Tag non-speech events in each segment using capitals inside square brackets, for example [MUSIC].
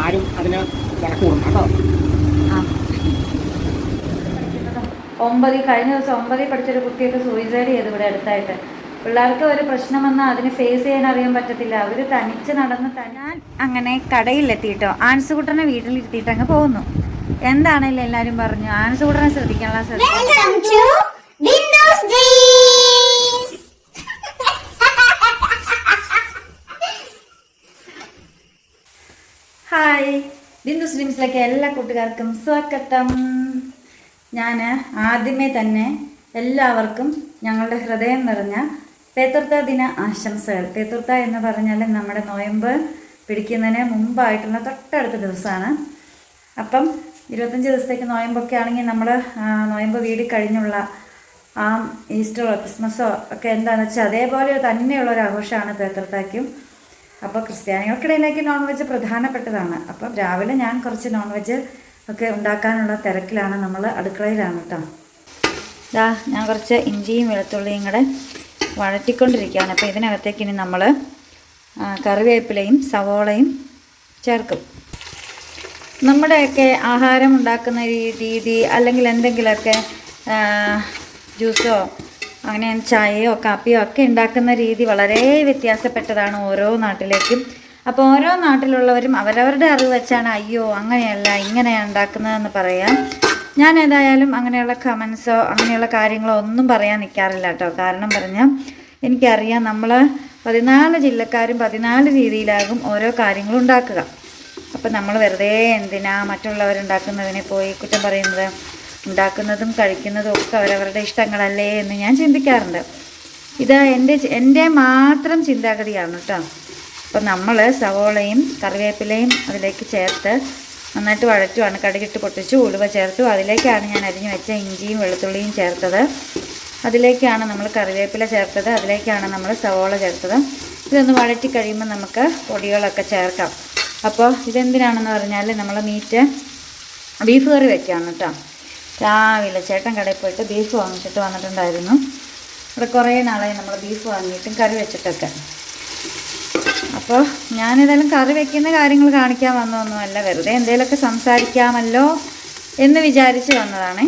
ആരും അതിന് കേട്ടോ. ആ. ഒമ്പതിൽ കഴിഞ്ഞ ദിവസം ഒമ്പതിൽ പഠിച്ചൊരു കുട്ടിയൊക്കെ സൂയിസൈഡ് ചെയ്തു ഇവിടെ അടുത്തായിട്ട്. പിള്ളേർക്ക് ഒരു പ്രശ്നം വന്നാൽ അതിന് ഫേസ് ചെയ്യാൻ അറിയാൻ പറ്റത്തില്ല. അവർ തനിച്ച് നടന്ന് തന്നാൽ ഞാൻ അങ്ങനെ കടയിലെത്തിയിട്ടോ ആൻസുകുട്ടനെ വീട്ടിലിരുത്തിയിട്ട് അങ്ങ് പോകുന്നു. എന്താണെങ്കിലും എല്ലാവരും പറഞ്ഞു ആൻസുകുട്ടനെ ശ്രദ്ധിക്കാനുള്ള ശ്രദ്ധിക്കണം ഹായ്. ബിന്ദു സ്ലിംസിലേക്ക് എല്ലാ കൂട്ടുകാർക്കും സ്വാഗതം. ഞാൻ ആദ്യമേ തന്നെ എല്ലാവർക്കും ഞങ്ങളുടെ ഹൃദയം നിറഞ്ഞ പേത്തുർത്ത ദിന ആശംസകൾ. പേത്തുർത്ത എന്ന് പറഞ്ഞാൽ നമ്മുടെ നോയമ്പ് പിടിക്കുന്നതിന് മുമ്പായിട്ടുള്ള തൊട്ടടുത്ത ദിവസമാണ്. അപ്പം ഇരുപത്തഞ്ച് ദിവസത്തേക്ക് നോയമ്പൊക്കെ ആണെങ്കിൽ നമ്മൾ നോയമ്പ് വീടി കഴിഞ്ഞുള്ള ആ ഈസ്റ്ററോ ക്രിസ്മസോ ഒക്കെ എന്താണെന്ന് വെച്ചാൽ അതേപോലെ തന്നെയുള്ള ഒരു ആഘോഷമാണ് പേത്തർത്താക്കും അപ്പോൾ ക്രിസ്ത്യാനികൾക്കിടയിലേക്ക് നോൺ വെജ് പ്രധാനപ്പെട്ടതാണ്. അപ്പം രാവിലെ ഞാൻ കുറച്ച് നോൺ വെജ് ഒക്കെ ഉണ്ടാക്കാനുള്ള തിരക്കിലാണ് നമ്മൾ അടുക്കളയിലാണ് കേട്ടോ ഇതാ ഞാൻ കുറച്ച് ഇഞ്ചിയും വെളുത്തുള്ളിയും കൂടെ വഴറ്റിക്കൊണ്ടിരിക്കുകയാണ്. അപ്പോൾ ഇതിനകത്തേക്ക് ഇനി നമ്മൾ കറിവേപ്പിലയും സവോളയും ചേർക്കും. നമ്മുടെയൊക്കെ ആഹാരം ഉണ്ടാക്കുന്ന രീതി അല്ലെങ്കിൽ എന്തെങ്കിലുമൊക്കെ ജ്യൂസോ അങ്ങനെ ചായയോ കാപ്പിയോ ഒക്കെ ഉണ്ടാക്കുന്ന രീതി വളരെ വ്യത്യാസപ്പെട്ടതാണ് ഓരോ നാട്ടിലേക്കും. അപ്പോൾ ഓരോ നാട്ടിലുള്ളവരും അവരവരുടെ അറിവ് വെച്ചാണ് അയ്യോ അങ്ങനെയല്ല ഇങ്ങനെയാണ് ഉണ്ടാക്കുന്നതെന്ന് പറയാം ഞാൻ ഏതായാലും അങ്ങനെയുള്ള കമൻസോ അങ്ങനെയുള്ള കാര്യങ്ങളോ ഒന്നും പറയാൻ നിൽക്കാറില്ല കേട്ടോ. കാരണം പറഞ്ഞാൽ എനിക്കറിയാം നമ്മൾ പതിനാല് ജില്ലക്കാരും പതിനാല് രീതിയിലാകും ഓരോ കാര്യങ്ങളും ഉണ്ടാക്കുക. അപ്പം നമ്മൾ വെറുതെ എന്തിനാ മറ്റുള്ളവരുണ്ടാക്കുന്നതിനെ പോയി കുറ്റം പറയുന്നത്? ഉണ്ടാക്കുന്നതും കഴിക്കുന്നതും ഒക്കെ അവരവരുടെ ഇഷ്ടങ്ങളല്ലേ എന്ന് ഞാൻ ചിന്തിക്കാറുണ്ട്. ഇത് എന്റെ എന്റെ മാത്രം ചിന്താഗതിയാണ് കേട്ടോ. അപ്പം നമ്മൾ സവോളയും കറിവേപ്പിലയും അതിലേക്ക് ചേർത്ത് നന്നായിട്ട് വഴറ്റുവാണ്. കടുകിട്ട് പൊട്ടിച്ചു ഉലുവ ചേർത്തു. അതിലേക്കാണ് ഞാൻ അരിഞ്ഞു വെച്ച ഇഞ്ചിയും വെളുത്തുള്ളിയും ചേർത്തത്. അതിലേക്കാണ് നമ്മൾ കറിവേപ്പില ചേർത്തത്. അതിലേക്കാണ് നമ്മൾ സവോള ചേർത്തത്. ഇതൊന്ന് വഴറ്റി കഴിയുമ്പോൾ നമുക്ക് പൊടികളൊക്കെ ചേർക്കാം. അപ്പോൾ ഇതെന്തിനാണെന്ന് പറഞ്ഞാൽ നമ്മൾ മീറ്റ് ബീഫ് കറി വെക്കുകയാണ് കേട്ടോ. രാവിലെ ചേട്ടൻ കടയിൽ പോയിട്ട് ബീഫ് വാങ്ങിച്ചിട്ട് വന്നിട്ടുണ്ടായിരുന്നു. ഇവിടെ കുറേ നാളായി നമ്മൾ ബീഫ് വാങ്ങിയിട്ടും കറി വെച്ചിട്ടൊക്കെ. അപ്പോൾ ഞാനേതായാലും കറി വെക്കുന്ന കാര്യങ്ങൾ കാണിക്കാൻ വന്നതൊന്നുമല്ല. വെറുതെ എന്തെങ്കിലുമൊക്കെ സംസാരിക്കാമല്ലോ എന്ന് വിചാരിച്ച് വന്നതാണ്.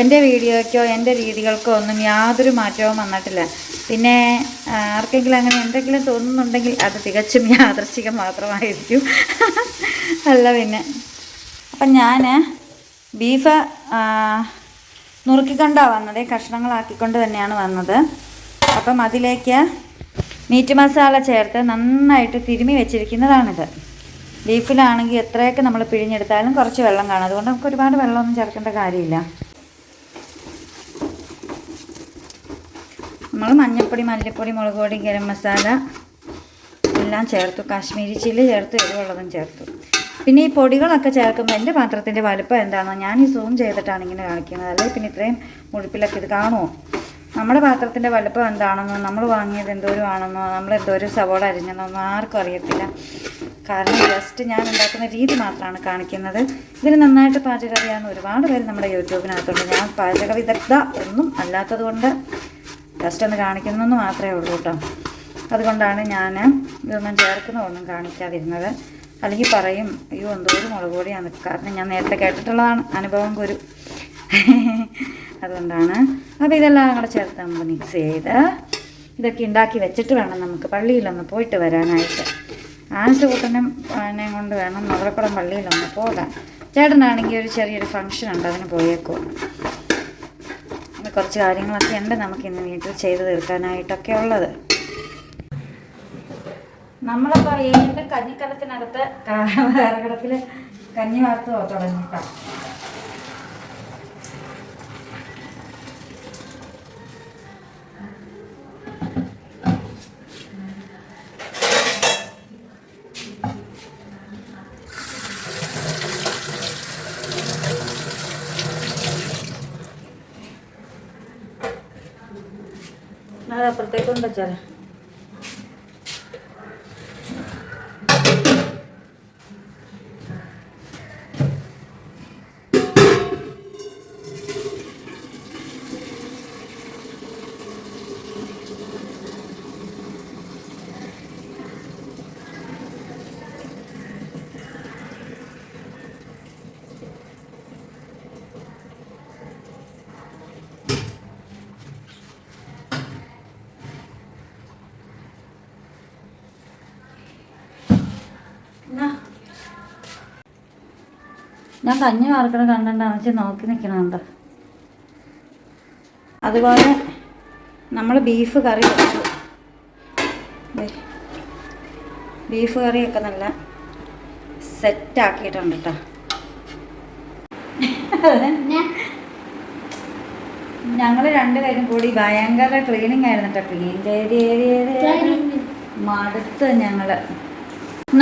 എന്റെ വീഡിയോയ്ക്കോ എന്റെ രീതികൾക്കോ ഒന്നും യാതൊരു മാറ്റവും വന്നിട്ടില്ല. പിന്നെ ആർക്കെങ്കിലും അങ്ങനെ എന്തെങ്കിലും തോന്നുന്നുണ്ടെങ്കിൽ അത് തികച്ചും യാദൃശ്ചികം മാത്രമായിരിക്കും. [LAUGHS] അല്ല പിന്നെ. അപ്പം ഞാൻ ബീഫ് നുറുക്കിക്കൊണ്ടാണ് വന്നത്. കഷ്ണങ്ങളാക്കിക്കൊണ്ട് തന്നെയാണ് വന്നത്. അപ്പം അതിലേക്ക് മീറ്റ് മസാല ചേർത്ത് നന്നായിട്ട് തിരുമി വെച്ചിരിക്കുന്നതാണിത്. ബീഫിലാണെങ്കിൽ എത്രയൊക്കെ നമ്മൾ പിഴിഞ്ഞെടുത്താലും കുറച്ച് വെള്ളം കാണും. അതുകൊണ്ട് നമുക്ക് ഒരുപാട് വെള്ളമൊന്നും ചേർക്കേണ്ട കാര്യമില്ല. നമ്മൾ മഞ്ഞൾപ്പൊടി മല്ലിപ്പൊടി മുളക് പൊടി ഗരം മസാല എല്ലാം ചേർത്തു. കാശ്മീരി ചില്ലി ചേർത്തു എരിവുള്ളതും ചേർത്തു. പിന്നെ ഈ പൊടികളൊക്കെ ചേർക്കുമ്പോൾ എന്റെ പാത്രത്തിന്റെ വലുപ്പം എന്താണോ ഞാൻ ഈ സൂം ചെയ്തിട്ടാണ് ഇങ്ങനെ കാണിക്കുന്നത്. അല്ലേ? പിന്നെ ഇത്രയും മുഴുപ്പിലൊക്കെ ഇത് കാണുമോ നമ്മുടെ പാത്രത്തിന്റെ വലുപ്പം എന്താണെന്നോ നമ്മൾ വാങ്ങിയത് എന്തോരം ആണെന്നോ നമ്മൾ എന്തോരം സവോള അരിഞ്ഞെന്നോ ആർക്കും അറിയത്തില്ല. കാരണം ജസ്റ്റ് ഞാൻ ഉണ്ടാക്കുന്ന രീതി മാത്രമാണ് കാണിക്കുന്നത്. ഇതിന് നന്നായിട്ട് പാചകം അറിയാവുന്ന ഒരുപാട് പേര് നമ്മുടെ യൂട്യൂബിനകത്തുണ്ട്. ഞാൻ പാചക വിദഗ്ധ ഒന്നും അല്ലാത്തത് കൊണ്ട് ജസ്റ്റ് ഒന്ന് കാണിക്കുന്നതെന്ന് മാത്രമേ ഉള്ളൂ കേട്ടോ. അതുകൊണ്ടാണ് ഞാൻ ഇതൊന്നും ചേർക്കുന്നതൊന്നും കാണിക്കാതിരുന്നത്. അല്ലെങ്കിൽ പറയും അയ്യോ എന്തോരം മുളക് പൊടിയാണ് കാരണം ഞാൻ നേരത്തെ കേട്ടിട്ടുള്ളതാണ് അനുഭവം കുരു അതുകൊണ്ടാണ്. അപ്പോൾ ഇതെല്ലാം കൂടെ ചേർത്ത് നമുക്ക് മിക്സ് ചെയ്ത് ഇതൊക്കെ ഉണ്ടാക്കി വെച്ചിട്ട് വേണം നമുക്ക് പള്ളിയിലൊന്ന് പോയിട്ട് വരാനായിട്ട്. ആൻസുകൂട്ടനും എന്നെ കൊണ്ട് വേണം നഗരപ്പുറം പള്ളിയിലൊന്ന് പോകാൻ. ചേട്ടനാണെങ്കിൽ ഒരു ചെറിയൊരു ഫംഗ്ഷൻ ഉണ്ട് അതിന് പോയേക്കോ കുറച്ച് കാര്യങ്ങളൊക്കെ ഉണ്ട് നമുക്ക് ഇന്ന് വീട്ടിൽ ചെയ്ത് തീർക്കാനായിട്ടൊക്കെ ഉള്ളത്. നമ്മളപ്പോൾ ഏഴിന്റെ കഞ്ഞിക്കലത്തിനകത്ത് കറകടത്തിൽ കഞ്ഞി വാർത്ത് തുടങ്ങിയിട്ടാണ് അത് ചേട്ടാ ഞാൻ കഞ്ഞി വാർക്കണ കണ്ടിട്ട് വെച്ച് നോക്കി നിൽക്കണുണ്ട് അതുപോലെ നമ്മൾ ബീഫ് കറി വെച്ചു. ബീഫ് കറിയൊക്കെ നല്ല സെറ്റാക്കിയിട്ടുണ്ട് കേട്ടോ ഞങ്ങൾ രണ്ടുപേരും കൂടി ഭയങ്കര ക്ലീനിങ് ആയിരുന്നു കേട്ടോ ക്ലീൻ ചെയ്ത് മടുത്ത് ഞങ്ങൾ.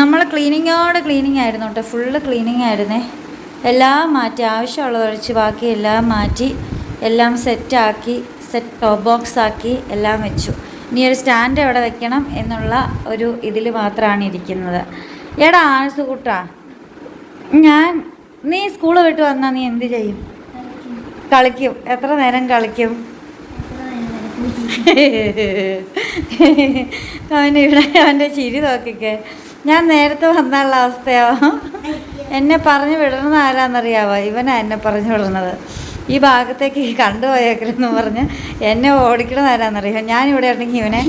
നമ്മൾ ക്ലീനിങ്ങോട് ക്ലീനിങ് ആയിരുന്നു കേട്ടോ ഫുള്ള് ക്ലീനിങ് ആയിരുന്നേ. എല്ലാം മാറ്റി ആവശ്യമുള്ളത് ഒഴിച്ച് ബാക്കി എല്ലാം മാറ്റി എല്ലാം സെറ്റാക്കി സെറ്റ് ടോപ്പ് ബോക്സ് ആക്കി എല്ലാം വെച്ചു. ഇനി ഒരു സ്റ്റാൻഡ് എവിടെ വെക്കണം എന്നുള്ള ഒരു ഇതിൽ മാത്രമാണ് ഇരിക്കുന്നത്. എടാ ആഴ്സ് കൂട്ടാ ഞാൻ നീ സ്കൂൾ വിട്ട് വന്നാൽ നീ എന്ത് ചെയ്യും? കളിക്കും. എത്ര നേരം കളിക്കും? അവന്റെ ഇവിടെ അവന്റെ ചിരി നോക്കിക്കേ. ഞാൻ നേരത്തെ വന്നുള്ള അവസ്ഥയോ. എന്നെ പറഞ്ഞു വിടണത് ആരാന്നറിയാവോ? ഇവനാ എന്നെ പറഞ്ഞു വിടണത് ഈ ഭാഗത്തേക്ക് കണ്ടുപോയേക്കലെന്ന് പറഞ്ഞ് എന്നെ ഓടിക്കണത് ആരാന്നറിയാം? ഞാനിവിടെ ഉണ്ടെങ്കിൽ ഇവനെ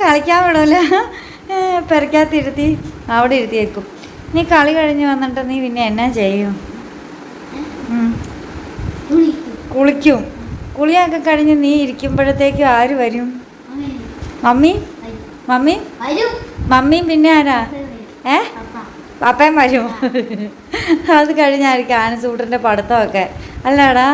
കളിക്കാൻ വിടൂല. പെരക്കകത്തിരുത്തി അവിടെ ഇരുത്തിയേക്കും. നീ കളി കഴിഞ്ഞ് വന്നിട്ട് നീ പിന്നെ എന്നാ ചെയ്യും? കുളിക്കും. കുളിയൊക്കെ കഴിഞ്ഞ് നീ ഇരിക്കുമ്പോഴത്തേക്കും ആര് വരും? മമ്മി? മമ്മി? മമ്മിയും പിന്നെ ആരാ? ഏ? പാപ്പയും വരും. അത് കഴിഞ്ഞായിരിക്കും ആനസൂട്ടന്റെ പടത്തമൊക്കെ അല്ലാടാ?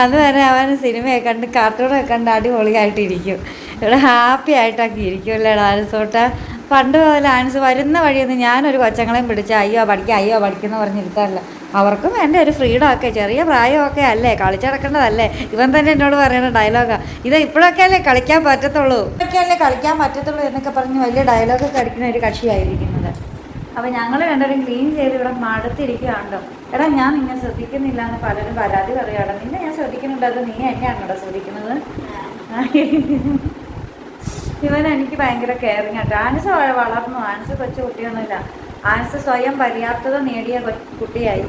അതുവരെ അവൻ സിനിമയൊക്കെ കണ്ട് കാർട്ടൂണൊക്കെ കണ്ട് അടിപൊളിയായിട്ടിരിക്കും. ഇവിടെ ഹാപ്പി ആയിട്ടൊക്കെ ഇരിക്കും അല്ലേടാ ആനസൂട്ട പണ്ട് മുതൽ ആനസ് വരുന്ന വഴിയൊന്നും ഞാനൊരു കൊച്ചങ്ങളെയും പിടിച്ച് അയ്യോ പഠിക്കുക അയ്യോ പഠിക്കുന്ന പറഞ്ഞിരുത്താറില്ല. അവർക്കും എന്റെ ഒരു ഫ്രീഡം ഒക്കെ ചെറിയ പ്രായമൊക്കെ അല്ലേ? കളിച്ചടക്കേണ്ടതല്ലേ ഇവൻ തന്നെ എന്നോട് പറയുന്ന ഡയലോഗാണ് ഇത് ഇപ്പോഴൊക്കെ അല്ലേ കളിക്കാൻ പറ്റത്തുള്ളൂ? ഇപ്പോഴൊക്കെ അല്ലേ കളിക്കാൻ പറ്റത്തുള്ളൂ എന്നൊക്കെ പറഞ്ഞ് വലിയ ഡയലോഗൊക്കെ അടിക്കുന്ന ഒരു കക്ഷിയായിരിക്കുന്നത്. അപ്പോൾ ഞങ്ങൾ രണ്ടുപേരും ക്ലീൻ ചെയ്ത് ഇവിടെ മടുത്തിരിക്കുകയാണല്ലോ. എടാ ഞാൻ നിന്നെ ശ്രദ്ധിക്കുന്നില്ല എന്ന് പലരും പരാതി പറയാടാ നിന്നെ ഞാൻ ശ്രദ്ധിക്കുന്നുണ്ട് അത് നീ എന്നെയാണോടാ ശ്രദ്ധിക്കുന്നത്? ഇവൻ എനിക്ക് ഭയങ്കര കെയറിങ് ആട്ടോ. ആൻസ് വളർന്നു. ആൻസ് കൊച്ചു കുട്ടിയൊന്നുമില്ല. ആൻസ് സ്വയം പര്യാപ്തത നേടിയ കുട്ടിയായി.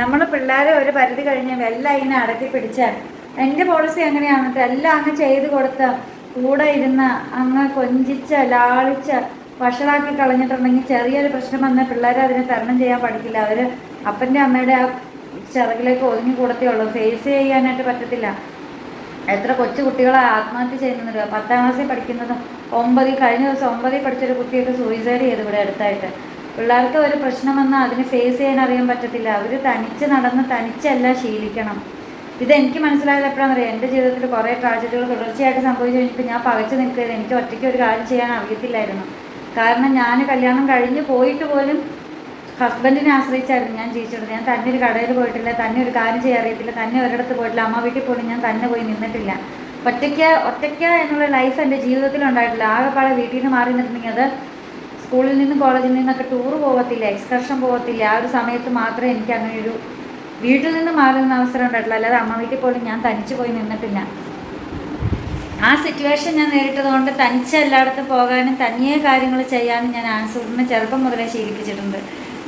നമ്മുടെ പിള്ളേരെ ഒരു പരിധി കഴിഞ്ഞാൽ എല്ലാം ഇങ്ങനെ അടക്കി പിടിച്ചാൽ എന്റെ പോളിസി അങ്ങനെയാണ്? എല്ലാം അങ്ങ് ചെയ്ത് കൊടുത്ത കൂടെ ഇരുന്ന് അങ്ങ് കൊഞ്ചിച്ച് ലാളിച്ച് വഷളാക്കി കളഞ്ഞിട്ടുണ്ടെങ്കിൽ ചെറിയൊരു പ്രശ്നം വന്നാൽ പിള്ളേരെ അതിനെ തരണം ചെയ്യാൻ പഠിക്കില്ല. അവർ അപ്പന്റെ അമ്മയുടെ ആ ചിറകിലേക്ക് ഒതുങ്ങി കൂടത്തേ ഉള്ളൂ. ഫേസ് ചെയ്യാനായിട്ട് പറ്റത്തില്ല. എത്ര കൊച്ചു കുട്ടികളെ ആത്മഹത്യ ചെയ്യുന്നുണ്ട് പത്താം ക്ലാസ്സിൽ പഠിക്കുന്നതും ഒമ്പതിൽ കഴിഞ്ഞ ദിവസം ഒമ്പതിൽ പഠിച്ചൊരു കുട്ടിയൊക്കെ സൂയിസൈഡ് ചെയ്തു ഇവിടെ അടുത്തായിട്ട്. പിള്ളേർക്ക് ഒരു പ്രശ്നം വന്നാൽ അതിന് ഫേസ് ചെയ്യാൻ അറിയാൻ പറ്റത്തില്ല. അവർ തനിച്ച് നടന്ന് തനിച്ചല്ല ശീലിക്കണം. ഇതെനിക്ക് മനസ്സിലായത് എപ്പോഴാണെന്ന് അറിയാം? എന്റെ ജീവിതത്തിൽ കുറേ ട്രാജഡികൾ തുടർച്ചയായിട്ട് സംഭവിച്ചു കഴിഞ്ഞപ്പോൾ ഞാൻ പകച്ചു നിൽക്കരുത് എനിക്ക് ഒറ്റയ്ക്ക് ഒരു കാര്യം ചെയ്യാൻ അറിയത്തില്ലായിരുന്നു. കാരണം ഞാൻ കല്യാണം കഴിഞ്ഞ് പോയിട്ട് പോലും ഹസ്ബൻഡിനെ ആശ്രയിച്ചായിരുന്നു ഞാൻ ജീവിച്ചിരുന്നത് ഞാൻ തന്നെ ഒരു കടയിൽ പോയിട്ടില്ല തന്നെ ഒരു കാര്യം ചെയ്യാൻ അറിയത്തില്ല തന്നെ ഒരിടത്ത് പോയിട്ടില്ല. അമ്മ വീട്ടിൽ പോലും ഞാൻ തന്നെ പോയി നിന്നിട്ടില്ല. ഒറ്റയ്ക്ക് ഒറ്റയ്ക്ക് എന്നുള്ള ലൈഫ് എന്റെ ജീവിതത്തിൽ ഉണ്ടായിട്ടില്ല ആകെപ്പാടെ വീട്ടിൽ നിന്ന് മാറി നിന്നിട്ടുണ്ടെങ്കിൽ അത് സ്കൂളിൽ നിന്നും കോളേജിൽ നിന്നൊക്കെ ടൂർ പോകത്തില്ല എക്സ്കർഷൻ പോകത്തില്ല. ആ ഒരു സമയത്ത് മാത്രമേ എനിക്ക് അങ്ങനെ ഒരു വീട്ടിൽ നിന്ന് മാറുന്ന അവസരം ഉണ്ടായിട്ടുള്ളൂ. അല്ലാതെ അമ്മ വീട്ടിൽ പോലും ഞാൻ തനിച്ച് പോയി നിന്നിട്ടില്ല. ആ സിറ്റുവേഷൻ ഞാൻ നേരിട്ടതുകൊണ്ട് തനിച്ച് എല്ലായിടത്തും പോകാനും തനിയെ കാര്യങ്ങൾ ചെയ്യാനും ഞാൻ ആൻസൂറിനെ ചെറുപ്പം മുതലേ ശീലിപ്പിച്ചിട്ടുണ്ട്.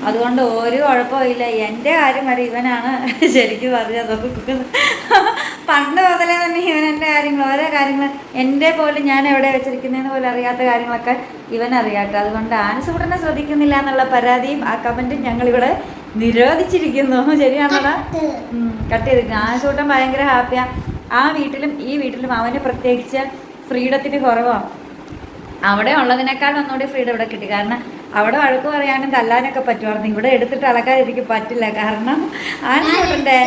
അതുകൊണ്ട് ഒരു കുഴപ്പമില്ല എന്റെ കാര്യം വരെ ഇവനാണ് [LAUGHS] ശരിക്കും പറഞ്ഞത്. നോക്കുന്നത് പണ്ട് മുതലേ തന്നെ ഇവൻ എന്റെ കാര്യങ്ങൾ ഓരോ കാര്യങ്ങൾ എന്റെ പോലും ഞാൻ എവിടെ വെച്ചിരിക്കുന്നതെന്ന് പോലും അറിയാത്ത കാര്യങ്ങളൊക്കെ ഇവൻ അറിയാട്ടോ അതുകൊണ്ട് ആൻസൂറിനെ ശ്രദ്ധിക്കുന്നില്ല എന്നുള്ള പരാതിയും ആ കമന്റും ഞങ്ങളിവിടെ നിരോധിച്ചിരിക്കുന്നു. ശരിയാണോ കട്ട്. ചെയ്തിരിക്കുന്നു ആൻസൂട്ടൻ ഭയങ്കര ഹാപ്പിയാ. ആ വീട്ടിലും ഈ വീട്ടിലും അവന് പ്രത്യേകിച്ച് ഫ്രീഡത്തിന് കുറവാണ് അവിടെ ഉള്ളതിനേക്കാൾ ഒന്നുകൂടി ഫ്രീഡം ഇവിടെ കിട്ടി. കാരണം അവിടെ വഴക്ക് പറയാനും തല്ലാനൊക്കെ പറ്റുമായിരുന്നു. ഇവിടെ എടുത്തിട്ട് അളക്കാൻ എനിക്ക് പറ്റില്ല. കാരണം ആൺസൂട്ടിന്റെ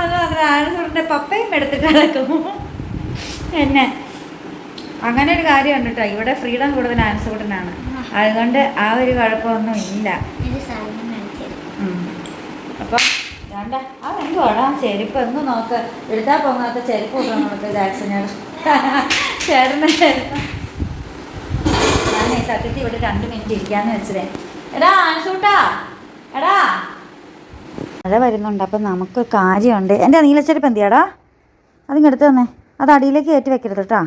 അത് മാത്രം ആൺസൂട്ടിന്റെ പപ്പയും എടുത്തിട്ട് അളക്കും എന്നെ. അങ്ങനെ ഒരു കാര്യമുണ്ട് കേട്ടോ. ഇവിടെ ഫ്രീഡം കൂടുതൽ ആൺസൂട്ടിനാണ് അതുകൊണ്ട് ആ ഒരു കുഴപ്പമൊന്നും ഇല്ല. അപ്പം വേണ്ട ആ എന്തുവാടാ ചെരുപ്പ് എന്ന് നോക്ക്. എടുത്താൽ പോകാത്ത ചെരുപ്പ് കൊടുക്കണം നമുക്ക് ജാക്സനോട്. ചേട്ടന്റെ ചെരുപ്പ്. ഞാൻ സത്യത്തിൽ ഇവിടെ രണ്ട് മിനിറ്റ് ഇരിക്കാന്ന് വെച്ചതേ. എടാ ആൻസൂട്ടാ എടാ. മഴ വരുന്നുണ്ട് അപ്പം നമുക്ക് കാര്യമുണ്ട്. എന്റെ നീലച്ചെരുപ്പ് എന്തിയാടാ? അതിങ്ങ് എടുത്ത് തന്നെ. അത് അടിയിലേക്ക് കയറ്റി വെക്കരുത് കേട്ടോ.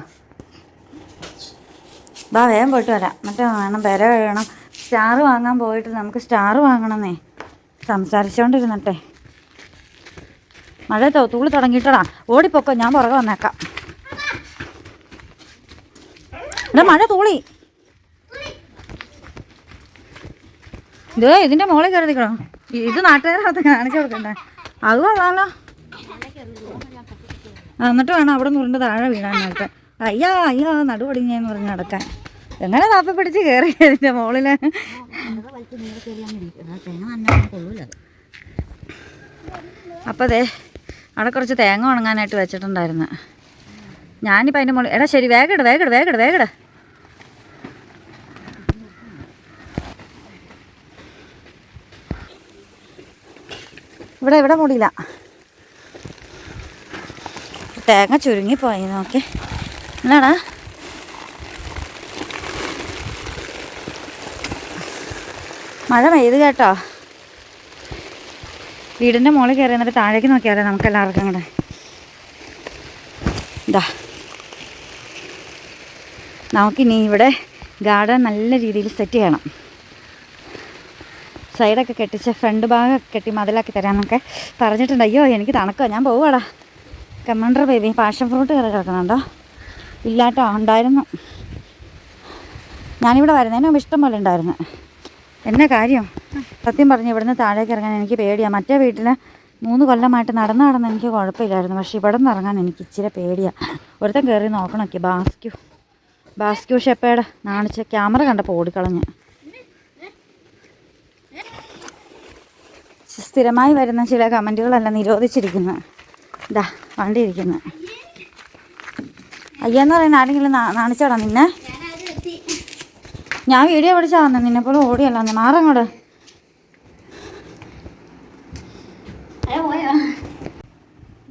ബാ വേഗം പോയിട്ട് വരാം. മറ്റേ വേണം പെര വേണം. സ്റ്റാർ വാങ്ങാൻ പോയിട്ട് നമുക്ക് സ്റ്റാർ വാങ്ങണമെന്നേ സംസാരിച്ചോണ്ടിരുന്നട്ടെ. മഴ തൂൾ തുടങ്ങിയിട്ടടാ. ഓടിപ്പോക്കോ ഞാൻ പുറകെ വന്നേക്കാം. ഇവിടെ മഴ തൂളി. ഇത് ഇതിന്റെ മോളിൽ കയറി നിൽക്കണം ഇത് നാട്ടുകാരകത്ത് കാണിച്ചു കൊടുക്കണ്ടേ? അത് കൊള്ളാലോ എന്നിട്ട് വേണം അവിടെ നിന്ന് താഴെ വീഴാനായിട്ട്. അയ്യാ അയ്യോ നടുപടിഞ്ഞെന്ന് പറഞ്ഞ് നടക്കാൻ. എങ്ങനെ താപ്പ പിടിച്ച് കയറി അതിന്റെ അപ്പോൾ അതെ അവിടെ കുറച്ച് തേങ്ങ ഉണങ്ങാനായിട്ട് വെച്ചിട്ടുണ്ടായിരുന്നു. ഞാനിപ്പോൾ അതിന്റെ മുകളിൽ എടാ ശരി വേഗം വേഗം വേഗം വേഗം ഇവിടെ ഇവിടെ മുടിയില്ല. തേങ്ങ ചുരുങ്ങിപ്പോയി നോക്കി. എന്നാടാ? മഴ പെയ്ത് കേട്ടോ. വീടിന്റെ മുകളിൽ കയറി എന്നിട്ട് താഴേക്ക് നോക്കിയാലോ നമുക്ക് എല്ലാവർക്കും കൂടെ ഇതാ നമുക്കിനി ഇവിടെ ഗാർഡൻ നല്ല രീതിയിൽ സെറ്റ് ചെയ്യണം. സൈഡൊക്കെ കെട്ടിച്ച് ഫ്രണ്ട് ഭാഗമൊക്കെ കെട്ടി മതിലാക്കി തരാമെന്നൊക്കെ പറഞ്ഞിട്ടുണ്ട്. അയ്യോ എനിക്ക് തണുക്കോ. ഞാൻ പോവാടാ കമണ്ടർ ബേബി പാഷൻ ഫ്രൂട്ട് കയറി കിടക്കുന്നുണ്ടോ? ഇല്ലാട്ടോ ഉണ്ടായിരുന്നു. ഞാനിവിടെ വരുന്നതിന് ഇഷ്ടം പോലെ ഉണ്ടായിരുന്നു. എന്നെ കാര്യം? സത്യം പറഞ്ഞു ഇവിടുന്ന് താഴേക്ക് ഇറങ്ങാൻ എനിക്ക് പേടിയാണ് മറ്റേ വീട്ടിൽ മൂന്ന് കൊല്ലമായിട്ട് നടന്ന് നടന്ന് എനിക്ക് കുഴപ്പമില്ലായിരുന്നു. പക്ഷെ ഇവിടെ നിന്ന് ഇറങ്ങാൻ എനിക്ക് ഇച്ചിരി പേടിയാണ് ഒരുത്തൻ കയറി നോക്കണമൊക്കെ ബാസ്ക്യു. ബാസ്ക്യൂ ഷെപ്പേടെ നാണിച്ച് ക്യാമറ കണ്ടപ്പോൾ ഓടിക്കളഞ്ഞ്. സ്ഥിരമായി വരുന്ന ചില കമന്റുകളല്ല നിരോധിച്ചിരിക്കുന്നു. ഇതാ വണ്ടി ഇരിക്കുന്നു അയ്യെന്ന് പറയുന്ന ആരെങ്കിലും നാണിച്ചോടാ നിന്നെ? ഞാൻ വീഡിയോ പിടിച്ചാ വന്നെ നിന്നെ പോലെ ഓടിയല്ല. വന്നെ മാറങ്ങോട്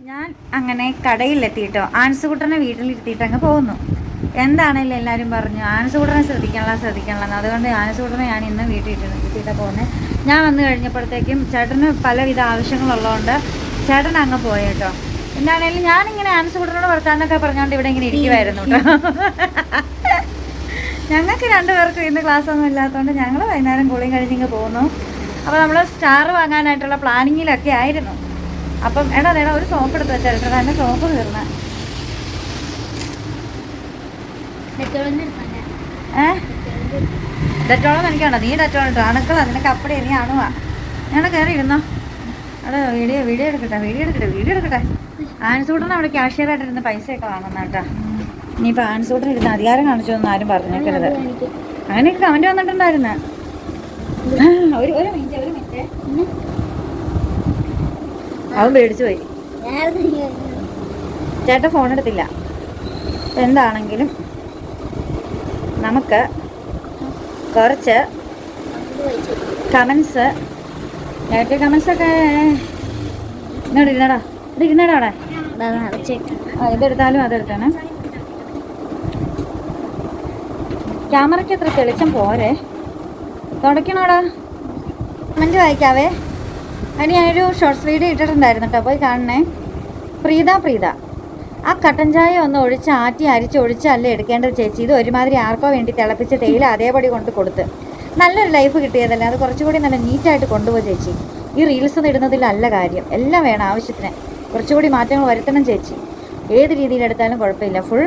ഞാൻ അങ്ങനെ കടയിലെത്തിയിട്ടോ. ആൻസുകുട്ടനെ വീട്ടിലിരുത്തിയിട്ട് അങ്ങ് പോകുന്നു. എന്താണെങ്കിലും എല്ലാവരും പറഞ്ഞു? ആൻസുകുട്ടനെ ശ്രദ്ധിക്കണല്ല ശ്രദ്ധിക്കണല്ല എന്ന് അതുകൊണ്ട് ആൻസുകുട്ടനെ ഞാൻ ഇന്ന് വീട്ടിൽ ഇരുത്തിയിട്ട് പോകുന്നത് ഞാൻ വന്നു കഴിഞ്ഞപ്പോഴത്തേക്കും ചേട്ടന് പലവിധ ആവശ്യങ്ങളുള്ളതുകൊണ്ട് ചേട്ടൻ അങ്ങ് പോയി കേട്ടോ എന്താണേലും ഞാനിങ്ങനെ ആൻസുകുട്ടനോട് വർത്താനൊക്കെ പറഞ്ഞുകൊണ്ട് ഇവിടെ ഇങ്ങനെ ഇരിക്കുമായിരുന്നു കേട്ടോ. [LAUGHS] ഞങ്ങൾക്ക് രണ്ടുപേർക്കും ഇന്ന് ക്ലാസ്സൊന്നും ഇല്ലാത്തതുകൊണ്ട് ഞങ്ങൾ വൈകുന്നേരം കൂളിയും കഴിഞ്ഞിങ്ങ് പോകുന്നു. അപ്പോൾ നമ്മൾ സ്റ്റാർ വാങ്ങാനായിട്ടുള്ള പ്ലാനിങ്ങിലൊക്കെ ആയിരുന്നു. അപ്പം എടാ എടാ ഒരു സോപ്പ് എടുത്ത് വെച്ചാൽ തന്നെ സോപ്പ് തീർന്ന. ഏ? ഡെറ്റോളം എനിക്കാണോ നീ ഡെറ്റോളം ഇട്ടോ? അണുക്കൾ അതിനൊക്കെ അപ്പടി നീ അണുവാ. ഞങ്ങൾ കയറി ഇരുന്നോ. അവിടെ വീഡിയോ വീഡിയോ എടുക്കട്ടെ വീഡിയോ എടുക്കട്ടെ വീഡിയോ എടുക്കട്ടെ. ആൻസൂട്ടെന്ന് അവിടെ ക്യാഷ്യറായിട്ടിരുന്ന് പൈസയൊക്കെ വാങ്ങുന്ന കേട്ടോ. ഇനിയിപ്പോൾ ആൻസൂട്ടന് ഇരുന്ന് അധികാരം കാണിച്ചു എന്ന് ആരും പറഞ്ഞേക്കരുത്. അങ്ങനെയൊക്കെ കമന്റ് വന്നിട്ടുണ്ടായിരുന്നു. [LAUGHS] ഒരു ഒരു മിനിറ്റ് ഒരു മിനിറ്റ്. അവൻ പേടിച്ചു പോയി. ചേട്ടൻ ഫോൺ എടുത്തില്ല. എന്താണെങ്കിലും നമുക്ക് കുറച്ച് കമൻസ് നെഗറ്റീവ് കമൻസ് ഒക്കെ ഇന്നോട് ഇരുന്നടാ. ഇത് ഇരുന്നടാ അവിടെ. ഇതെടുത്താലും അതെടുത്താണ് ക്യാമറയ്ക്ക് അത്ര തെളിച്ചം പോരെ? തുടയ്ക്കണോടാ കമന്റ് വായിക്കാവേ. അതിന് ഞാനൊരു ഷോർട്സ് വീഡിയോ ഇട്ടിട്ടുണ്ടായിരുന്നു കേട്ടോ പോയി കാണണേ. പ്രീത പ്രീത. ആ കട്ടൻ ചായ ഒന്ന് ഒഴിച്ച് ആറ്റി അരിച്ച് ഒഴിച്ചല്ല എടുക്കേണ്ടത് ചേച്ചി? ഇത് ഒരുമാതിരി ആർക്കോ വേണ്ടി തിളപ്പിച്ച് തേയില അതേപടി കൊണ്ട് കൊടുത്ത്. നല്ലൊരു ലൈഫ് കിട്ടിയതല്ലേ? അത് കുറച്ചുകൂടി നല്ല നീറ്റായിട്ട് കൊണ്ടുപോകും ചേച്ചി. ഈ റീൽസ് ഇടുന്നതിലല്ല കാര്യം. എല്ലാം വേണം ആവശ്യത്തിന്. കുറച്ചുകൂടി മാറ്റങ്ങൾ വരുത്തണം ചേച്ചി. ഏത് രീതിയിലെടുത്താലും കുഴപ്പമില്ല. ഫുൾ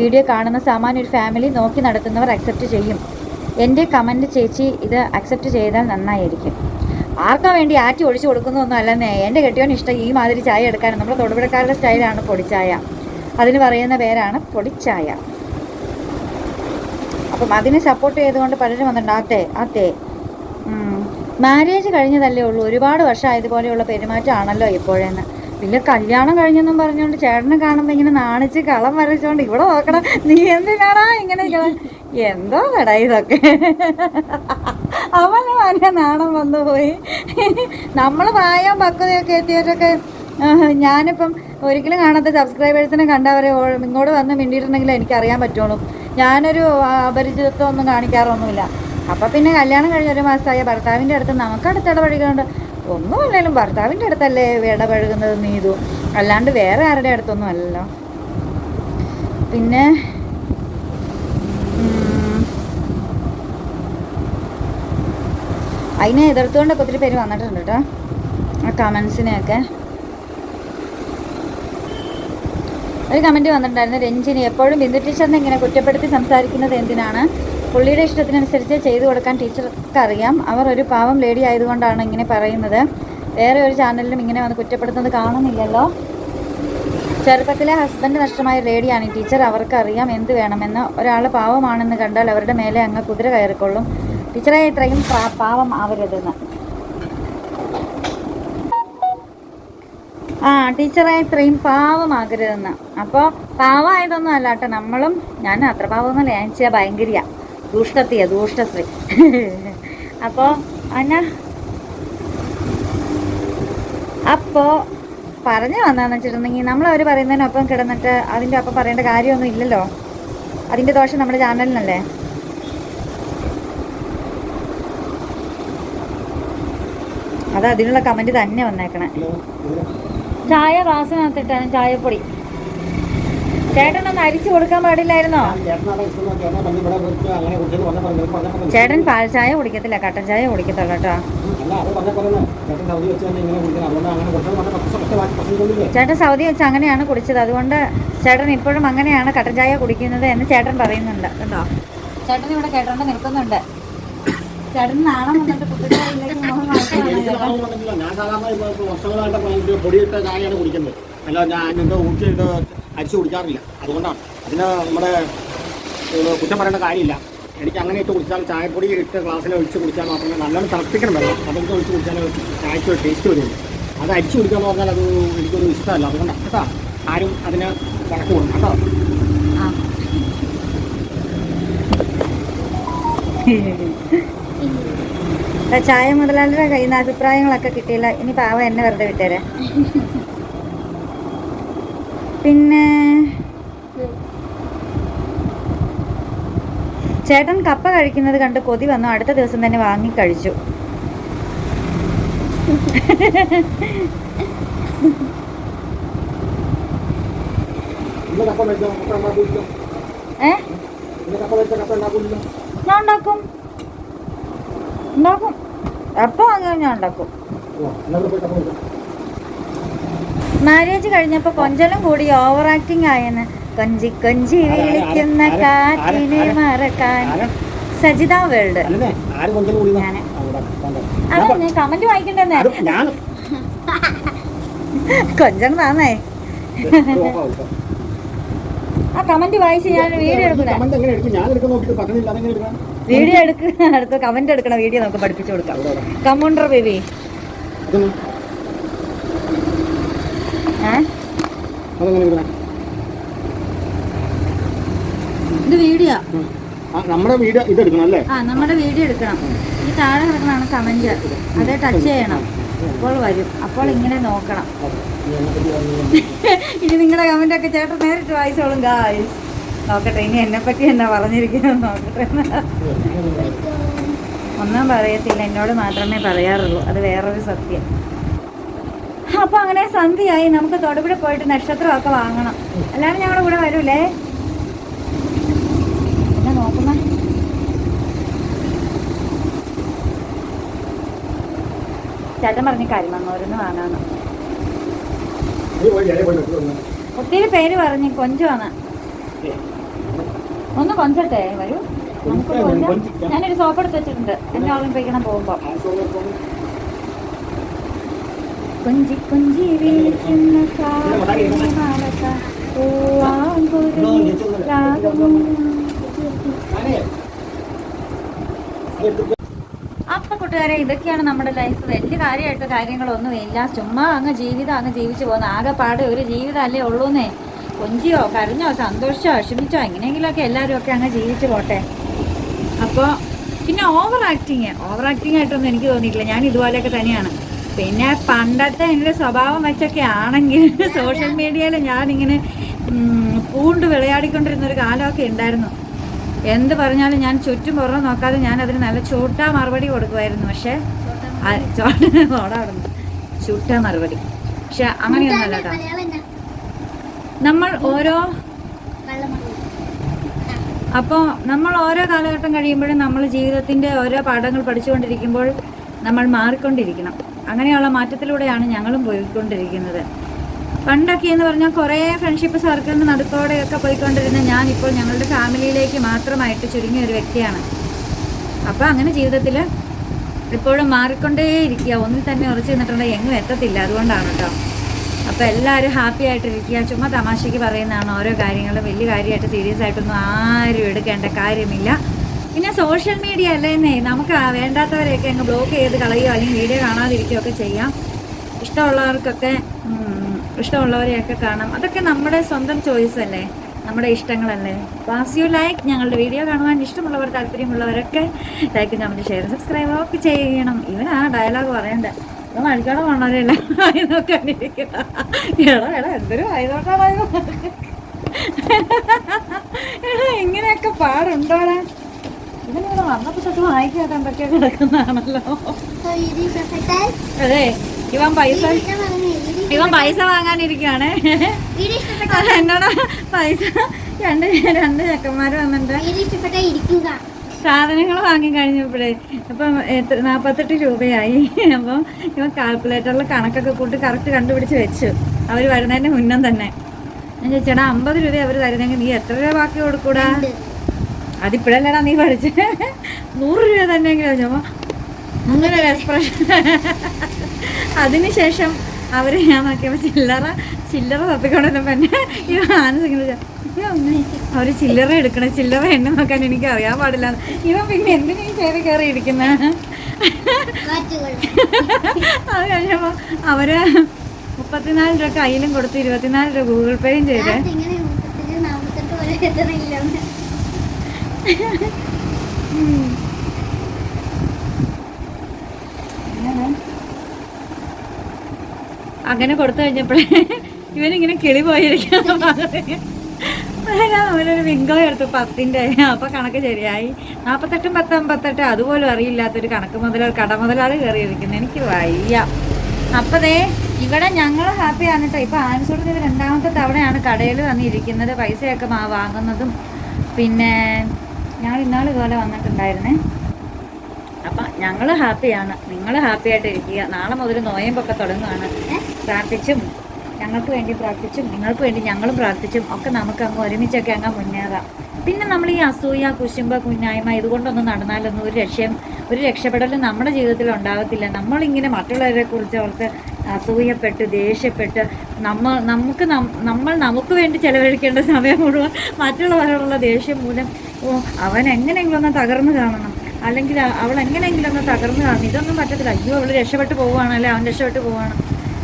വീഡിയോ കാണുന്ന സാമാന്യ ഒരു ഫാമിലി നോക്കി നടത്തുന്നവർ അക്സെപ്റ്റ് ചെയ്യും. എന്റെ കമന്റ് ചേച്ചി ഇത് അക്സെപ്റ്റ് ചെയ്താൽ നന്നായിരിക്കും. ആർക്കാ വേണ്ടി ആറ്റി ഒഴിച്ചു കൊടുക്കുന്നൊന്നും അല്ലെന്നേ. എന്റെ കെട്ടിയോൻ ഇഷ്ടം ഈ മാതിരി ചായ എടുക്കാൻ നമ്മുടെ തൊടുപുഴക്കാരുടെ സ്റ്റൈലാണ് പൊടിച്ചായ അതിന് പറയുന്ന പേരാണ് പൊടിച്ചായ അപ്പം അതിനെ സപ്പോർട്ട് ചെയ്തുകൊണ്ട് പലരും വന്നിട്ടുണ്ട്. ആത്തേ ആത്തേ. മാരേജ് കഴിഞ്ഞതല്ലേ ഉള്ളൂ. ഒരുപാട് വർഷം ആയതുപോലെയുള്ള പെരുമാറ്റമാണല്ലോ ഇപ്പോഴെന്ന്. പിന്നെ കല്യാണം കഴിഞ്ഞെന്നും പറഞ്ഞുകൊണ്ട് ചേട്ടനെ കാണുമ്പോൾ ഇങ്ങനെ നാണിച്ച് കളം വരച്ചോണ്ട് ഇവിടെ നോക്കണം നീ എന്തിനാടാ ഇങ്ങനെ? എന്തോ കടാ ഇതൊക്കെ. അവന് വലിയ നാണം വന്നു പോയി നമ്മൾ പ്രായം പക്വതയൊക്കെ എത്തിയവരൊക്കെ ആഹ്, ഞാനിപ്പം ഒരിക്കലും കാണാത്ത സബ്സ്ക്രൈബേഴ്സിനെ കണ്ടവരെ ഇങ്ങോട്ട് വന്ന് മിണ്ടിയിട്ടുണ്ടെങ്കിൽ എനിക്കറിയാൻ പറ്റുള്ളൂ. ഞാനൊരു അപരിചിതത്വം ഒന്നും കാണിക്കാറൊന്നുമില്ല. അപ്പം പിന്നെ കല്യാണം കഴിഞ്ഞ ഒരു മാസമായ ഭർത്താവിന്റെ അടുത്ത് നമുക്ക് അടുത്ത് ഇടപഴകുന്നുണ്ട് ഒന്നുമല്ലെങ്കിലും ഭർത്താവിന്റെ അടുത്തല്ലേ ഇടപഴകുന്നത് നീതു. അല്ലാണ്ട് വേറെ ആരുടെ അടുത്തൊന്നും അല്ലല്ലോ. പിന്നെ അതിനെ എതിർത്തുകൊണ്ടൊക്കെ ഒത്തിരി പേര് വന്നിട്ടുണ്ട് കേട്ടോ ആ കമൻസിനെയൊക്കെ ഒരു കമന്റ് വന്നിട്ടുണ്ടായിരുന്നു രഞ്ജിനി എപ്പോഴും ബിന്ദു ടീച്ചറിനെ ഇങ്ങനെ കുറ്റപ്പെടുത്തി സംസാരിക്കുന്നത് എന്തിനാണ്? പുള്ളിയുടെ ഇഷ്ടത്തിനനുസരിച്ച് ചെയ്തു കൊടുക്കാൻ ടീച്ചർക്ക് അറിയാം. അവർ ഒരു പാവം ലേഡി ആയതുകൊണ്ടാണ് ഇങ്ങനെ പറയുന്നത്. വേറെ ഒരു ചാനലിലും ഇങ്ങനെ വന്ന് കുറ്റപ്പെടുത്തുന്നത് കാണുന്നില്ലല്ലോ. ചെറുപ്പത്തിലെ ഹസ്ബൻഡ് നഷ്ടമായ ലേഡിയാണ് ഈ ടീച്ചർ അവർക്ക് അറിയാം എന്ത് വേണമെന്ന് ഒരാൾ പാവമാണെന്ന് കണ്ടാൽ അവരുടെ മേലെ അങ്ങ് കുതിര കയറിക്കൊള്ളും. ടീച്ചറെ ഇത്രയും പാവം ആവരുതെന്ന്. ആ ടീച്ചറെ ഇത്രയും പാവമാകരുതെന്ന് അപ്പോൾ പാവമായതൊന്നും അല്ല കേട്ടോ. നമ്മളും ഞാൻ അത്ര പാവമൊന്നുമല്ല. ഞാൻ ചെയ്യാൻ ഭയങ്കരിയ. ദൂഷ്ടത്തിയ ദൂഷ്ടശ്രീ അപ്പോൾ എന്നാ അപ്പോൾ പറഞ്ഞു വന്നാന്ന് വെച്ചിട്ടുണ്ടെങ്കിൽ നമ്മൾ അവർ പറയുന്നതിനൊപ്പം കിടന്നിട്ട് അതിന്റെ ഒപ്പം പറയേണ്ട കാര്യമൊന്നും ഇല്ലല്ലോ? അതിന്റെ ദോഷം നമ്മുടെ ചാനലിനല്ലേ? അത് അതിനുള്ള കമന്റ് തന്നെ വന്നേക്കണേ. ചായ ഗ്ലാസ്സിനകത്തിട്ടാണ് ചായപ്പൊടി. ചേട്ടനൊന്ന് അരിച്ചു കൊടുക്കാൻ പാടില്ലായിരുന്നോ? ചേട്ടൻ പാൽ ചായ കുടിക്കത്തില്ല കട്ടൻ ചായ കുടിക്കത്തുള്ളൂ കേട്ടോ. ചേട്ടൻ സൗദി വെച്ച് ചേട്ടൻ അങ്ങനെയാണ് കുടിച്ചത്. അതുകൊണ്ട് ചേട്ടൻ ഇപ്പോഴും അങ്ങനെയാണ് കട്ടൻ ചായ കുടിക്കുന്നത് എന്ന് ചേട്ടൻ പറയുന്നുണ്ട് കേട്ടോ. ചേട്ടൻ ഇവിടെ കേട്ടോണ്ട് നിൽക്കുന്നുണ്ട്. ചേട്ടൻ നാണം വന്നിട്ട് കുട്ടികളിലേക്ക് ചേട്ടൻ. അല്ല ഞാൻ ഇത് ഊട്ടിയിട്ട് അരിച്ചു കുടിക്കാറില്ല. അതുകൊണ്ടാണ്. അതിന് നമ്മുടെ കുറ്റം പറയേണ്ട കാര്യമില്ല. എനിക്ക് അങ്ങനെ ഇട്ട് കുടിച്ചാൽ ചായപ്പൊടി ഇട്ട് ഗ്ലാസ്സിൽ ഒഴിച്ച് കുടിച്ചാൽ മാത്രമേ നല്ലോണം തിളപ്പിക്കണം വെള്ളം. അതൊക്കെ ഒഴിച്ച് കുടിച്ചാലേ ചായക്ക് ഒരു ടേസ്റ്റ് വരുള്ളൂ. അത് അരിച്ചു കുടിക്കാന്ന് പറഞ്ഞാൽ അത് എനിക്കൊരു ഇഷ്ടമല്ല. അതുകൊണ്ടാണ് കേട്ടോ? ആരും അതിന് വഴക്ക് കൊടുക്കും കേട്ടോ? [LAUGHS] ചായ മുതലാളിയുടെ കയ്യിൽ നിന്ന് അഭിപ്രായങ്ങളൊക്കെ കിട്ടിയില്ല. ഇനി പാവ എന്നെ വെറുതെ വിട്ടേരെ. [LAUGHS] പിന്നെ ചേട്ടൻ കപ്പ കഴിക്കുന്നത് കണ്ട് കൊതി വന്നു. അടുത്ത ദിവസം തന്നെ വാങ്ങി കഴിച്ചു. ഞാൻ ഉണ്ടാക്കും. ഉണ്ടാക്കും. എപ്പോൾ വാങ്ങിയാലും ഞാൻ ഉണ്ടാക്കും എല്ലാവരും പോയി കപ്പ വെച്ചോ മാരേജ് കഴിഞ്ഞപ്പോ കൊഞ്ചലും കൂടി ഓവർ ആക്ടിങ് ആയെന്ന്. കൊഞ്ചി കൊഞ്ചി വിളിക്കുന്ന കാറ്റിനെ മറക്കാൻ? സജിത വേൾഡ്. അതെ ഞാൻ കമന്റ് വായിക്കണ്ടെന്നേ. ഞാൻ കൊഞ്ചം താന്നേ ആ കമന്റ് വായിച്ച് ഞാൻ വീഡിയോ എടുക്കുന്ന. വീഡിയോ എടുക്ക? അടുത്ത് കമന്റ് എടുക്കണ വീഡിയോ നമുക്ക് പഠിപ്പിച്ചു കൊടുക്കാം. കമൗണ്ടർ ബേബി ഇതൊന്ന് ഏ അതെങ്ങനെ ഇത് വീഡിയോ. നമ്മുടെ വീട് ഇത് എടുക്കണം അല്ലേ? ആ നമ്മുടെ വീഡിയോ എടുക്കണം. ഈ താഴെ കിടക്കണതാണ് കമന്റ് അതേ ടച്ച് ചെയ്യണം. അപ്പോൾ വരും. അപ്പോൾ ഇങ്ങനെ നോക്കണം. [LAUGHS] ഇനി നിങ്ങളുടെ കമന്റ് ഒക്കെ ചേട്ടൻ നേരിട്ട് വായിച്ചോളും ഗായ് നോക്കട്ടെ ഇനി എന്നെ പറ്റി എന്നാ പറഞ്ഞിരിക്കുന്നത് നോക്കട്ടെ. ഒന്നും പറയത്തില്ല എന്നോട് മാത്രമേ പറയാറുള്ളൂ. അത് വേറൊരു സത്യം. അപ്പൊ അങ്ങനെ സന്ധ്യയായി. നമുക്ക് തൊടുപുഴ പോയിട്ട് നക്ഷത്രമൊക്കെ വാങ്ങണം. അല്ലാതെ ഞങ്ങളുടെ കൂടെ വരൂലേ? എന്നാ നോക്കുന്ന? ചേട്ടൻ പറഞ്ഞ കരിമണ്ണൂരിന്ന് വാങ്ങാന്ന്. ഒത്തിരി പേര് പറഞ്ഞു കൊഞ്ചുവാണ് ഒന്ന് കൊഞ്ചട്ടെ? വരൂ. നമുക്ക് ഞാനൊരു സോപ്പ് എടുത്ത് വെച്ചിട്ടുണ്ട്. എന്നെ ഓർമ്മിപ്പിക്കണം പോകുമ്പോ. കൊഞ്ചി കൊഞ്ചി അപ്പൊ കൂട്ടുകാരെ ഇതൊക്കെയാണ് നമ്മുടെ ലൈഫ് വലിയ കാര്യമായിട്ട് കാര്യങ്ങളൊന്നും ഇല്ല. ചുമ്മാ അങ്ങ് ജീവിതം അങ്ങ് ജീവിച്ചു പോകുന്ന. ആകെപ്പാടെ ഒരു ജീവിതം അല്ലേ ഉള്ളൂന്നേ. കൊഞ്ചിയോ കരഞ്ഞോ സന്തോഷിച്ചോ വിഷമിച്ചോ എങ്ങനെയെങ്കിലുമൊക്കെ എല്ലാവരും ഒക്കെ അങ്ങ് ജീവിച്ചു പോട്ടെ. അപ്പോൾ പിന്നെ ഓവർ ആക്ടിങ് ഓവർ ആക്ടിങ് ആയിട്ടൊന്നും എനിക്ക് തോന്നിയിട്ടില്ല. ഞാൻ ഇതുപോലെയൊക്കെ തന്നെയാണ്. പിന്നെ പണ്ടത്തെ എന്റെ സ്വഭാവം വെച്ചൊക്കെ ആണെങ്കിൽ [LAUGHS] സോഷ്യൽ മീഡിയയിൽ ഞാനിങ്ങനെ പൂണ്ട് വിളയാടിക്കൊണ്ടിരുന്ന ഒരു കാലമൊക്കെ ഉണ്ടായിരുന്നു. എന്ത് പറഞ്ഞാലും ഞാൻ ചുറ്റും പുറം നോക്കാതെ ഞാൻ അതിന് നല്ല ചൂട്ടാ മറുപടി കൊടുക്കുമായിരുന്നു. പക്ഷേ [LAUGHS] ഓടാടുന്നു ചുട്ടാ മറുപടി. പക്ഷെ അങ്ങനെയൊന്നുമല്ല കേട്ടോ. നമ്മൾ ഓരോ. അപ്പോൾ നമ്മൾ ഓരോ കാലഘട്ടം കഴിയുമ്പോഴും നമ്മൾ ജീവിതത്തിന്റെ ഓരോ പാഠങ്ങൾ പഠിച്ചുകൊണ്ടിരിക്കുമ്പോൾ നമ്മൾ മാറിക്കൊണ്ടിരിക്കണം. അങ്ങനെയുള്ള മാറ്റത്തിലൂടെയാണ് ഞങ്ങളും പോയിക്കൊണ്ടിരിക്കുന്നത്. പണ്ടൊക്കെ എന്ന് പറഞ്ഞാൽ കുറേ ഫ്രണ്ട്ഷിപ്പ് സർക്കിളിന് നടുക്കോടെയൊക്കെ പോയിക്കൊണ്ടിരുന്ന ഞാനിപ്പോൾ ഞങ്ങളുടെ ഫാമിലിയിലേക്ക് മാത്രമായിട്ട് ചുരുങ്ങിയ ഒരു വ്യക്തിയാണ്. അപ്പോൾ അങ്ങനെ ജീവിതത്തിൽ എപ്പോഴും മാറിക്കൊണ്ടേയിരിക്കുക. ഒന്നിൽ തന്നെ ഉറച്ചു നിന്നിട്ടുണ്ടെങ്കിൽ എങ്ങും എത്തത്തില്ല അതുകൊണ്ടാണ് കേട്ടോ അപ്പോൾ എല്ലാവരും ഹാപ്പി ആയിട്ടിരിക്കുക. ചുമ്മാ തമാശയ്ക്ക് പറയുന്നതാണ് ഓരോ കാര്യങ്ങളും. വലിയ കാര്യമായിട്ട് സീരിയസ് ആയിട്ടൊന്നും ആരും എടുക്കേണ്ട കാര്യമില്ല. പിന്നെ സോഷ്യൽ മീഡിയ അല്ലേന്നേ നമുക്ക് വേണ്ടാത്തവരെയൊക്കെ അങ്ങ് ബ്ലോക്ക് ചെയ്ത് കളയുകയോ അല്ലെങ്കിൽ വീഡിയോ കാണാതിരിക്കുകയോ ഒക്കെ ചെയ്യാം. ഇഷ്ടമുള്ളവർക്കൊക്കെ ഇഷ്ടമുള്ളവരെയൊക്കെ കാണാം. അതൊക്കെ നമ്മുടെ സ്വന്തം ചോയ്സ് അല്ലേ? നമ്മുടെ ഇഷ്ടങ്ങളല്ലേ? വാസ് യു ലൈക്ക് ഞങ്ങളുടെ വീഡിയോ കാണുവാൻ ഇഷ്ടമുള്ളവർ താല്പര്യമുള്ളവരൊക്കെ ലൈക്ക് കമന്റ് ഷെയർ സബ്സ്ക്രൈബ് ഒക്കെ ചെയ്യണം. ഇവനാ ഡയലോഗ് പറയണ്ടേ? ഇവൻ മഴിക്കാടെ വളരെയല്ല വായനൊക്കെ എടാ എടാ എന്തൊരു വായനോട്ടാണോ എടാ ഇങ്ങനെയൊക്കെ പാടുണ്ടോടാ? ഇവനിവിടെ വന്നപ്പോൾ തൊട്ട് എന്തൊക്കെയാ കിടക്കുന്നതാണല്ലോ. അതെ ഇവൻ പൈസ ഇവൻ പൈസ വാങ്ങാനിരിക്കുകയാണ് എന്നോട് പൈസ രണ്ട് രണ്ട് ചെക്കന്മാർ വന്നിട്ട് സാധനങ്ങൾ വാങ്ങി കഴിഞ്ഞപ്പോഴേ അപ്പം നാൽപ്പത്തെട്ട് രൂപയായി. അപ്പം ഇവൻ കാൽക്കുലേറ്ററിൽ കണക്കൊക്കെ കൂട്ടി കറക്റ്റ് കണ്ടുപിടിച്ച് വെച്ചു. അവർ വരുന്നതിന്റെ മുന്നം തന്നെ. ഞാൻ ചോദിച്ചേടാ അമ്പത് രൂപ അവർ തരുന്നെങ്കിൽ നീ എത്ര രൂപ ബാക്കി കൊടുക്കൂടാ. അതിപ്പോഴല്ലേടാ നീ പഠിച്ച്? നൂറ് രൂപ തന്നെ ചോദിച്ചപ്പോൾ അങ്ങനെ ഒരു എക്സ്പ്രഷൻ അതിനുശേഷം അവർ ഞാൻ നോക്കിയപ്പോൾ ചില്ലറ ചില്ലറ തപ്പിക്കൊണ്ടിരുന്നപ്പോൾ എന്നെ ഈ മാനസിക അവർ ചില്ലറ എടുക്കണ ചില്ലറ എണ്ണ നോക്കാൻ എനിക്ക് അറിയാൻ പാടില്ല. ഇവൻ പിന്നെ എന്തിനാ ഈ ചേരി കയറി ഇരിക്കുന്ന? അത് കഴിഞ്ഞപ്പോൾ അവർ മുപ്പത്തിനാല് രൂപ കയ്യിലും കൊടുത്ത് ഇരുപത്തിനാല് രൂപ ഗൂഗിൾ പേയും ചെയ്തേ ഞാൻ ഇങ്ങനെ മുപ്പത്തിൽ നാപ്പത്തെട്ട് വരെ എത്തണില്ല അങ്ങനെ കൊടുത്തു കഴിഞ്ഞപ്പോഴേ ഇവനിങ്ങനെ കിളി പോയിരിക്കാൻ അവനൊരു വിങ്കോ എടുത്തു പത്തിന്റെ അപ്പൊ കണക്ക് ശരിയായി. നാൽപ്പത്തെട്ടും പത്ത് അമ്പത്തെട്ട് അതുപോലും അറിയില്ലാത്തൊരു കണക്ക് മുതലാൾ കട മുതലാളി കയറിയിരിക്കുന്നത് എനിക്ക് വയ്യ. അപ്പതേ ഇവിടെ ഞങ്ങൾ ഹാപ്പിയാണ് കേട്ടോ. ഇപ്പൊ ആൻസൂട്ടിന് ഇത് രണ്ടാമത്തെ തവണയാണ് കടയിൽ വന്നിരിക്കുന്നത്. പൈസയൊക്കെ വാങ്ങുന്നതും. പിന്നെ ഞങ്ങൾ ഇന്നാൾ പോലെ വന്നിട്ടുണ്ടായിരുന്നേ. അപ്പം ഞങ്ങൾ ഹാപ്പിയാണ്. നിങ്ങൾ ഹാപ്പി ആയിട്ട് ഇരിക്കുക. നാളെ മുതൽ നോയമ്പൊക്കെ തുടങ്ങുകയാണ് പ്രാർത്ഥിച്ചും ഞങ്ങൾക്ക് വേണ്ടി പ്രാർത്ഥിച്ചും നിങ്ങൾക്ക് വേണ്ടി ഞങ്ങളും പ്രാർത്ഥിച്ചും ഒക്കെ നമുക്ക് അങ്ങ് ഒരുമിച്ചൊക്കെ അങ്ങ് മുന്നേറാം. പിന്നെ നമ്മൾ ഈ അസൂയ കുശുമ്പ കുഞ്ഞായ്മ ഇതുകൊണ്ടൊന്നും നടന്നാലൊന്നും ഒരു രക്ഷയും ഒരു രക്ഷപ്പെടലും നമ്മുടെ ജീവിതത്തിൽ ഉണ്ടാകത്തില്ല നമ്മളിങ്ങനെ മറ്റുള്ളവരെ കുറിച്ച് അവർക്ക് അസൂയപ്പെട്ട് ദേഷ്യപ്പെട്ട് നമ്മൾ നമുക്ക് നമ്മൾ നമുക്ക് വേണ്ടി ചെലവഴിക്കേണ്ട സമയം മുഴുവൻ മറ്റുള്ളവരോടുള്ള ദേഷ്യം മൂലം ഓ അവൻ എങ്ങനെയെങ്കിലും ഒന്ന് തകർന്നു കാണണം. അല്ലെങ്കിൽ അവൾ എങ്ങനെയെങ്കിലും ഒന്ന് തകർന്നു കാണണം. ഇതൊന്നും പറ്റത്തില്ല. അയ്യോ അവൾ രക്ഷപ്പെട്ടു പോവുകയാണ് അല്ലെ അവൻ രക്ഷപ്പെട്ടു പോവുകയാണ്.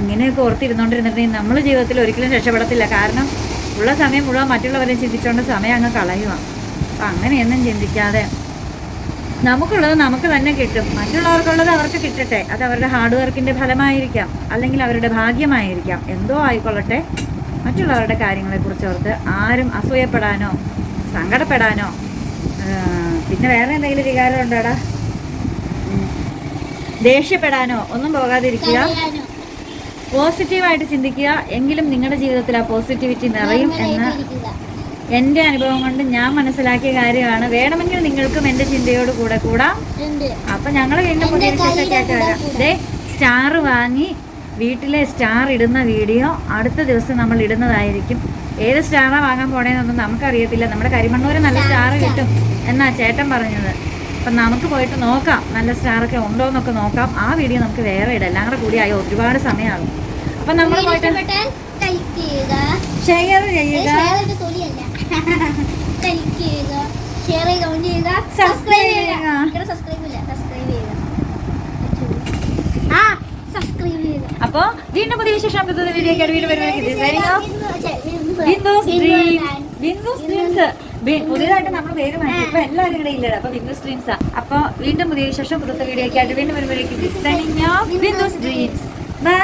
ഇങ്ങനെയൊക്കെ ഓർത്തിരുന്നോണ്ടിരുന്നിട്ടുണ്ടെങ്കിൽ നമ്മൾ ജീവിതത്തിൽ ഒരിക്കലും രക്ഷപ്പെടത്തില്ല. കാരണം ഉള്ള സമയം മുഴുവൻ മറ്റുള്ളവരെ ചിന്തിച്ചുകൊണ്ട് സമയം അങ്ങ് കളയുക. അപ്പം അങ്ങനെയൊന്നും ചിന്തിക്കാതെ നമുക്കുള്ളത് നമുക്ക് തന്നെ കിട്ടും. മറ്റുള്ളവർക്കുള്ളത് അവർക്ക് കിട്ടട്ടെ. അത് അവരുടെ ഹാർഡ് വർക്കിന്റെ ഫലമായിരിക്കാം. അല്ലെങ്കിൽ അവരുടെ ഭാഗ്യമായിരിക്കാം. എന്തോ ആയിക്കൊള്ളട്ടെ. മറ്റുള്ളവരുടെ കാര്യങ്ങളെക്കുറിച്ച് ഓർത്ത് ആരും അസൂയപ്പെടാനോ സങ്കടപ്പെടാനോ പിന്നെ വേറെ എന്തെങ്കിലും വികാരം ഉണ്ടോടാ. ദേഷ്യപ്പെടാനോ ഒന്നും പോകാതിരിക്കുക. പോസിറ്റീവായിട്ട് ചിന്തിക്കുക. എങ്കിലും നിങ്ങളുടെ ജീവിതത്തിൽ ആ പോസിറ്റിവിറ്റി നിറയും എന്ന് എന്റെ എന്റെ അനുഭവം കൊണ്ട് ഞാൻ മനസ്സിലാക്കിയ കാര്യമാണ്. വേണമെങ്കിൽ നിങ്ങൾക്കും എന്റെ ചിന്തയോട് കൂടെ കൂടാം. അപ്പൊ ഞങ്ങൾ വീണ്ടും പുതിയ വിശേഷമൊക്കെ വരാം. ദേ സ്റ്റാർ വാങ്ങി വീട്ടിലെ സ്റ്റാർ ഇടുന്ന വീഡിയോ അടുത്ത ദിവസം നമ്മൾ ഇടുന്നതായിരിക്കും. ഏത് സ്റ്റാറാ വാങ്ങാൻ പോണേന്നൊന്നും നമുക്കറിയത്തില്ല. നമ്മുടെ കരിമണ്ണൂര് നല്ല സ്റ്റാർ. കിട്ടും. എന്നാ ചേട്ടൻ പറഞ്ഞത്? അപ്പം നമുക്ക് പോയിട്ട് നോക്കാം. നല്ല സ്റ്റാറൊക്കെ ഉണ്ടോ എന്നൊക്കെ നോക്കാം. ആ വീഡിയോ നമുക്ക് വേറെ ഇടാം. എല്ലാം കൂടെ കൂടി ആയി ഒരുപാട് സമയമാകും. അപ്പം നമ്മൾ പോയിട്ട് ഷെയർ ചെയ്യുക. സബ്സ്ക്രൈബ് ചെയ്യുക. [LAUGHS] അപ്പോൾ വീണ്ടും പുതിയ വിശേഷം പുതിയ വീഡിയോ വീണ്ടും ബിന്ദു- ബിന്ദുസ് ബിന്ദു ഡ്രീംസ് ബിന്ദുസ് ഡ്രീംസ് പുതിയതായിട്ട് നമ്മൾ പേര് ഇപ്പൊ എല്ലാവരും ഇവിടെ ഇല്ലല്ലോ അപ്പൊ ബിന്ദുസ് ഡ്രീംസ് അപ്പൊ വീണ്ടും പുതിയ വിശേഷം പുതുത്ത വീഡിയോ ആയിട്ട് വീണ്ടും വരുമ്പോഴേക്കും. ബിന്ദുസ് ഡ്രീംസ് ബൈ